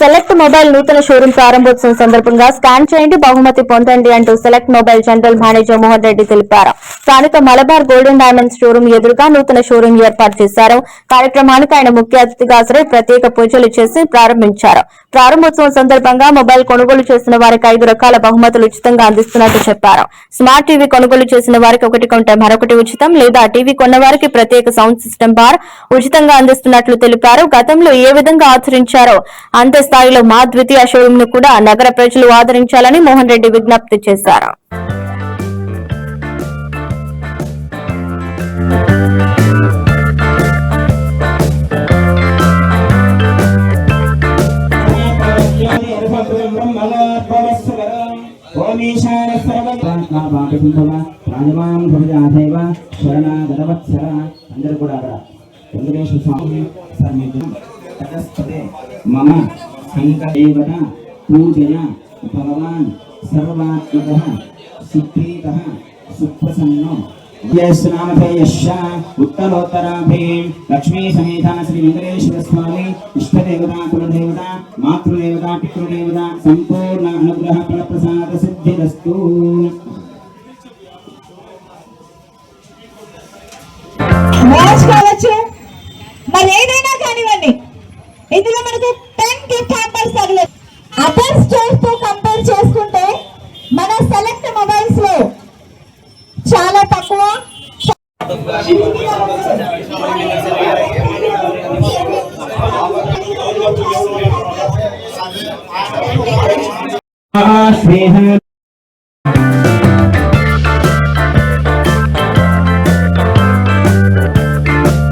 Select mobile నూతన showroom ప్రారంభోత్సవం సందర్భంగా స్కాన్ చేయండి బహుమతి పొందండి అంటూ select mobile general manager Mohan Reddy తెలిపారు. స్థానిక మలబార్ గోల్డెన్ డైమండ్ షోరూం ఎదురుగా నూతన షోరూం ఏర్పాటు చేశారు. కార్యక్రమానికి ఆయన ముఖ్య అతిథిగా హాజరై ప్రత్యేక పూజలు చేసి ప్రారంభించారు. ప్రారంభోత్సవం సందర్భంగా మొబైల్ కొనుగోలు చేసిన వారికి ఐదు రకాల బహుమతులు ఉచితంగా అందిస్తున్నట్టు చెప్పారు. స్మార్ట్ టీవీ కొనుగోలు చేసిన వారికి ఒకటి కొంటే మరొకటి ఉచితం లేదా టీవీ కొన్న వారికి ప్రత్యేక సౌండ్ సిస్టమ్ బార్ ఉచితంగా అందిస్తున్నట్లు తెలిపారు. గతంలో ఏ విధంగా ఆచరించారో అంతే స్థాయిలో మా ద్వితీయ షోరూమ్ను కూడా నగర ప్రజలు ఆదరించాలని మోహన్ రెడ్డి విజ్ఞప్తి చేశారు. రాజమాన్ భవజాధైవ శరణాగతవత్సర అందరూ కూడా అక్కడ. వెంకటేశ్వర స్వామి సన్నిధి తటస్థతే మమ సంకదేవత పూజయ భగవాన్ సర్వాత్మక సుప్రీత సుప్రసన్నో యస్నామధేయశ్చ ఉత్తరోత్తరాభిం లక్ష్మీ సమేత శ్రీ వెంకటేశ్వర స్వామి ఇష్టదేవత కులదేవత మాతృదేవత పితృదేవత సంపూర్ణ అనుగ్రహ ఫలప్రసాద సిద్ధిరస్తు నేర్చుకోవచ్చు మరి ఏదైనా కానివ్వండి. আসলে Ah,